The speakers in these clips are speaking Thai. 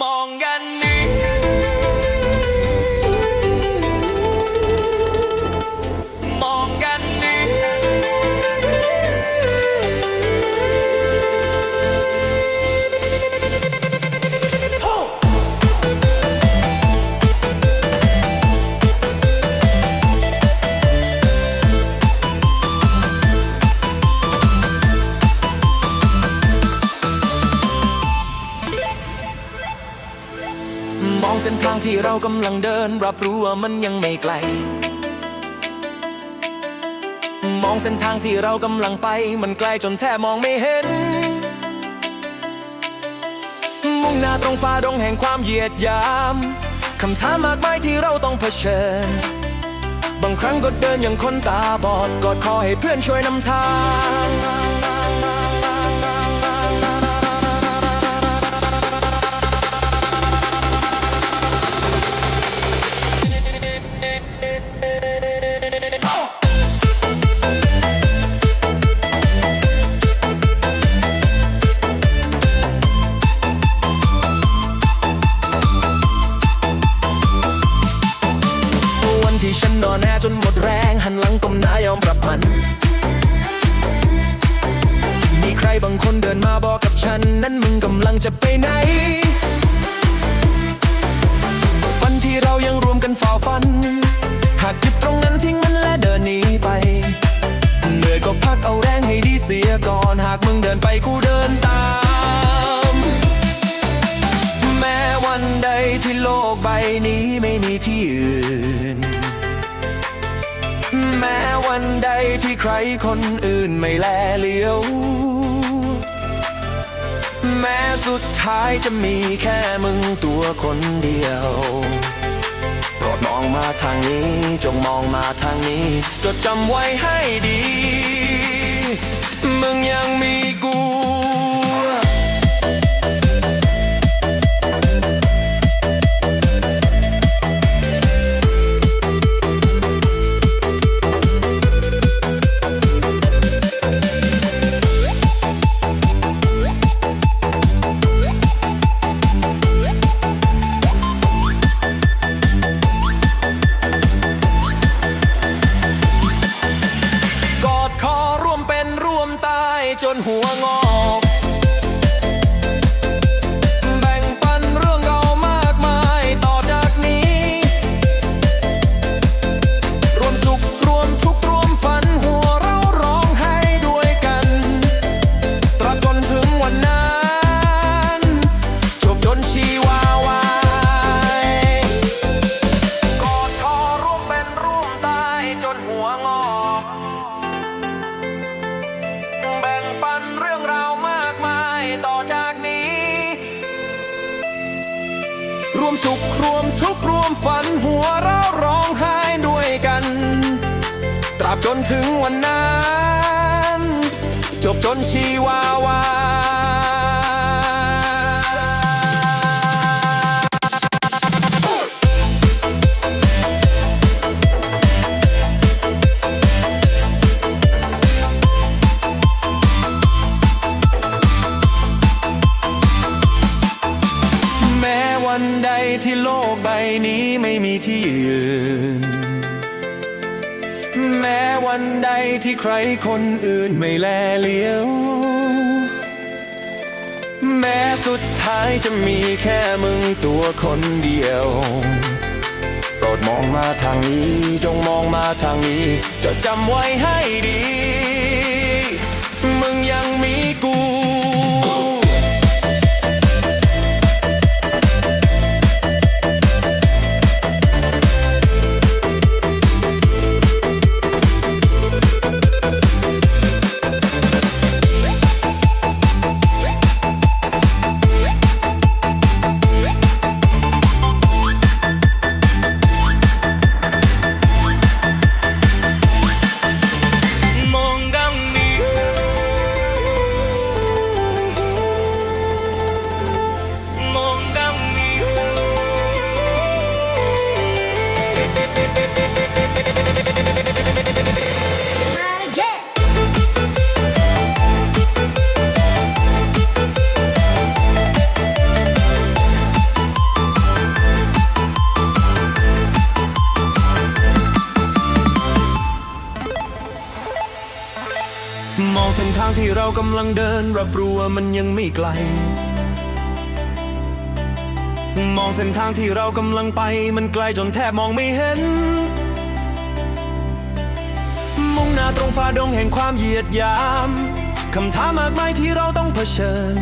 มอง กำลังเดินรับรู้ว่ามันยังไม่ไกล มองเส้นทางที่เรากำลังไปมันไกลจนแทบมองไม่เห็น มุ่งหน้าตรงฟ้าดงแห่งความเหยียดยามคำถามมากมายที่เราต้องเผชิญ บางครั้งก็เดินอย่างคนตาบอดกอดคอให้เพื่อนช่วยนำทาง บางคนเดินมาบอกกับฉัน นั้นมึงกำลังจะไปไหน ฝันที่เรายังรวมกันฝ่าฟัน หากหยุดตรงนั้นทิ้งมันและเดินหนีไปเหนื่อยก็พักเอาแรงให้ดีเสียก่อน หากมึงเดินไปกูเดินตาม แม้วันใดที่โลกใบนี้ไม่มีที่อื่น แม้วันใดที่ใครคนอื่นไม่แลเลี้ยว แม้สุดท้ายจะมีแค่มึงตัวคนเดียว โปรดมองมาทางนี้ จงมองมาทางนี้ จดจำไว้ให้ดี มึงยังมีกู ราบจนถึงวันนั้น จบจนชีวาวาแม้วันใดที่โลกใบนี้ไม่มีที่ นใดที่ใครคนอื่นไม่แลเลี้ยว แม้สุดท้ายจะมีแค่มึงตัวคนเดียว โปรดมองมาทางนี้ จงมองมาทางนี้ จะจำไว้ให้ดี มึงยังมีกู ที่เรากำลังเดินรับรู้ว่ามันยังไม่ไกล มองเส้นทางที่เรากำลังไปมันไกลจนแทบมองไม่เห็น มุ่งหน้าตรงฟ้าดงแห่งความเหยียดหยามคำถามมากมายที่เราต้องเผชิญ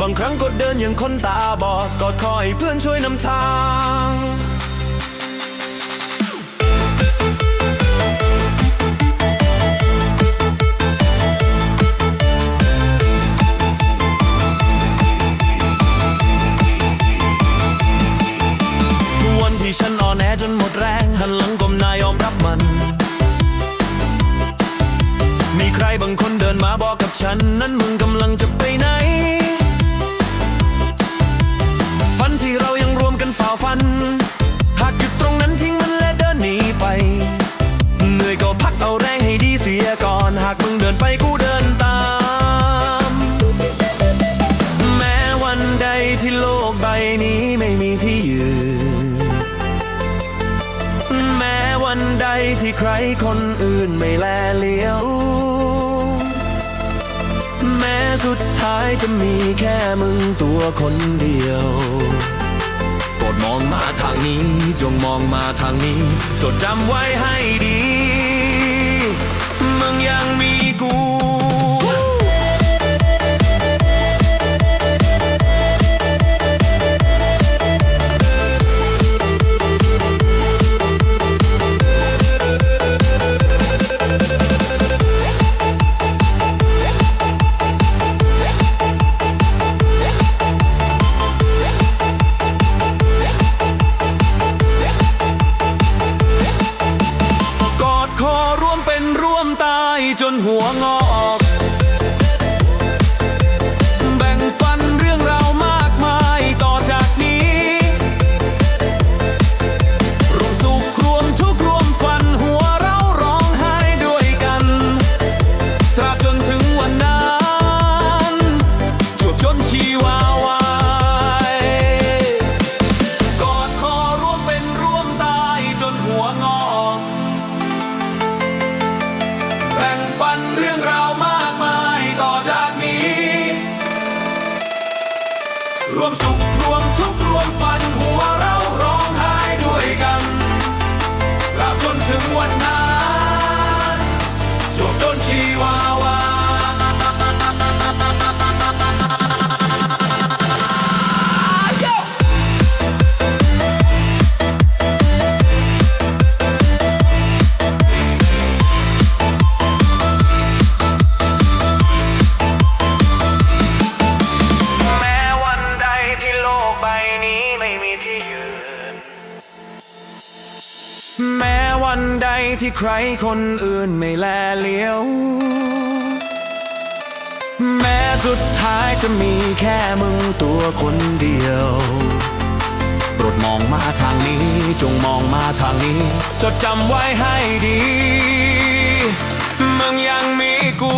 บางครั้งก็เดินอย่างคนตาบอดกอดคอยเพื่อนช่วยนำทาง บางคนเดินมาบอกกับฉัน นั้นมึงกำลังจะไปไหน ฝันที่เรายังรวมกันฝ่าฟัน หากหยุดตรงนั้นทิ้งมันและเดินหนีไป เหนื่อยก็พักเอาแรงให้ดีเสียก่อน หากมึงเดินไปกูเดินตาม แม้วันใดที่โลกใบนี้ไม่มีที่ยืน แม้วันใดที่ใครคนอื่นไม่แลเลี้ยว แม้สุดท้ายจะมีแค่มึงตัวคนเดียวโปรดมองมาทางนี้ จงมองมาทางนี้ จดจำไว้ให้ดี มึงยังมีกู จนหัวงอก แบ่งปันเรื่องราวมากมายต่อจากนี้รวมสุขรวมทุกข์รวมฝันหัวเราร้องไห้ด้วยกัน ตราบจนถึงวันนั้นจวบจนชีวาวายกอดคอร่วมเป็นร่วมตายจนหัวงอก ที่ใครคนอื่นไม่แลเลี้ยว แม้สุดท้ายจะมีแค่มึงตัวคนเดียวโปรดมองมาทางนี้ จงมองมาทางนี้ จดจำไว้ให้ดี มึงยังมีกู